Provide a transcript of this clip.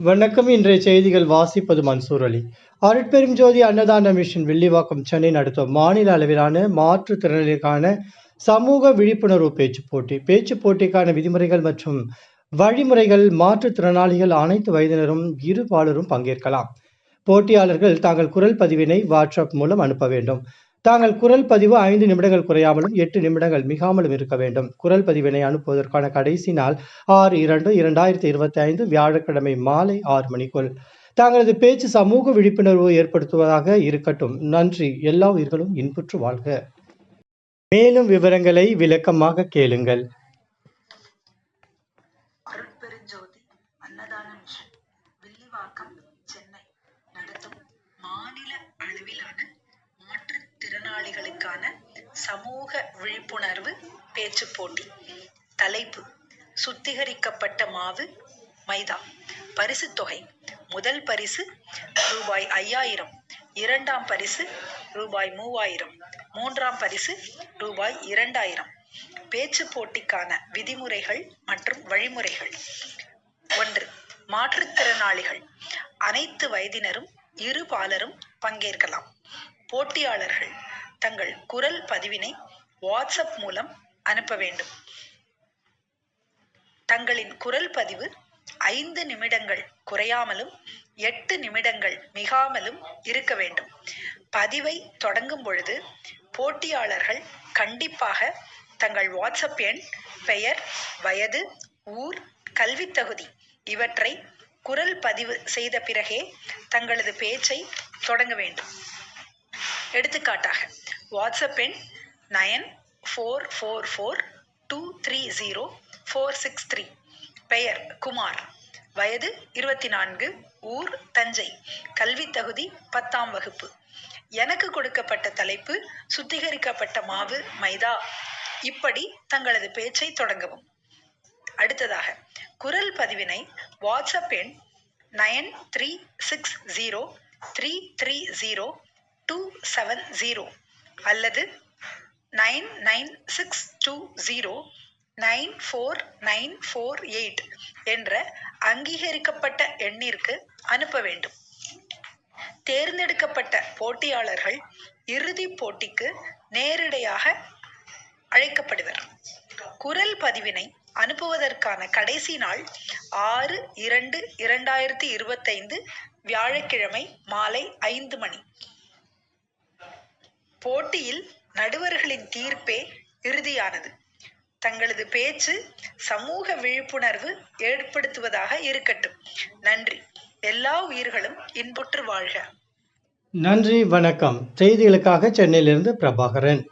வணக்கம். இன்றைய செய்திகள் வாசிப்பது மன்சூர் அலி. அருட்பெரும் ஜோதி அன்னதான மிஷன் வில்லிவாக்கம் சென்னை நடத்தும் மாநில அளவிலான மாற்றுத்திறனாளிகளுக்கான சமூக விழிப்புணர்வு பேச்சு போட்டி. பேச்சு போட்டிக்கான விதிமுறைகள் மற்றும் வழிமுறைகள் மாற்றுத்திறனாளிகள் அனைத்து வயதினரும் இரு பாலரும் பங்கேற்கலாம். போட்டியாளர்கள் தாங்கள் குரல் பதிவினை வாட்ஸ்அப் மூலம் அனுப்ப வேண்டும். தாங்கள் குரல் பதிவு ஐந்து நிமிடங்கள் குறையாமலும் எட்டு நிமிடங்கள் மிகாமலும் இருக்க வேண்டும். குரல் பதிவினை அனுப்புவதற்கான கடைசி நாள் ஆறு இரண்டு இரண்டாயிரத்தி இருபத்தி ஐந்து வியாழக்கிழமை மாலை ஆறு மணிக்குள். தங்களது பேச்சு சமூக விழிப்புணர்வு ஏற்படுத்துவதாக இருக்கட்டும். நன்றி. எல்லா உயிர்களும் இன்புற்று வாழ்க. மேலும் விவரங்களை விளக்கமாக கேளுங்கள் அருட்பெருஞ்சோதி அன்னதான மிஷன் வில்லிவாக்கம் சென்னை நடத்தும் மாநில அளவிலான மாற்றுத்திறனாளிகளுக்கான சமூக விழிப்புணர்வு பேச்சு போட்டி தலைப்பு சுத்திகரிக்கப்பட்ட மாவு மைதா. பரிசு தொகை முதல் பரிசு ரூபாய் ஐயாயிரம் இரண்டாம் பரிசு ரூபாய் மூவாயிரம் மூன்றாம் பரிசு ரூபாய் இரண்டாயிரம். பேச்சு போட்டிக்கான விதிமுறைகள் மற்றும் வழிமுறைகள். ஒன்று மாற்றுத்திறனாளிகள். அனைத்து வயதினரும் இரு பாலரும் பங்கேற்கலாம். போட்டியாளர்கள் தங்கள் குரல் பதிவினை வாட்ஸ்அப் மூலம் அனுப்ப வேண்டும். தங்களின் குரல் பதிவு ஐந்து நிமிடங்கள் குறையாமலும் எட்டு நிமிடங்கள் மிகாமலும் இருக்க வேண்டும். பதிவை தொடங்கும் பொழுது போட்டியாளர்கள் கண்டிப்பாக தங்கள் வாட்ஸ்அப் எண் பெயர் வயது ஊர் கல்வித் தகுதி இவற்றை குரல் பதிவு செய்த பிறகே தங்களது பேச்சை தொடங்க வேண்டும். எடுத்துக்காட்டாக வாட்ஸ்அப் எண் nine four four four two three zero four six three. பெயர் குமார். வயது இருபத்தி நான்கு ஊர் தஞ்சை. கல்வித் தகுதி பத்தாம் வகுப்பு. எனக்கு கொடுக்கப்பட்ட தலைப்பு சுத்திகரிக்கப்பட்ட மாவு மைதா. இப்படி தங்களது பேச்சை தொடங்கவும். அடுத்ததாக குரல் பதிவினை வாட்ஸ்அப் எண் nine three six zero three three zero two seven zero அல்லது nine nine six two zero nine four nine four eight என்ற அங்கீகரிக்கப்பட்ட எண்ணிற்கு அனுப்ப வேண்டும். தேர்ந்தெடுக்கப்பட்ட போட்டியாளர்கள் இறுதிப் போட்டிக்கு நேரிடையாக அழைக்கப்படுவர். குரல் பதிவினை அனுப்புவதற்கான கடைசி நாள் ஆறு இரண்டு இரண்டாயிரத்தி இருபத்தைந்து வியாழக்கிழமை மாலை ஐந்து மணி. போட்டியில் நடுவர்களின் தீர்ப்பே இறுதியானது. தங்களது பேச்சு சமூக விழிப்புணர்வு ஏற்படுத்துவதாக இருக்கட்டும். நன்றி. எல்லா உயிர்களும் இன்புற்று வாழ்க. நன்றி வணக்கம். செய்திகளுக்காக சென்னையிலிருந்து பிரபாகரன்.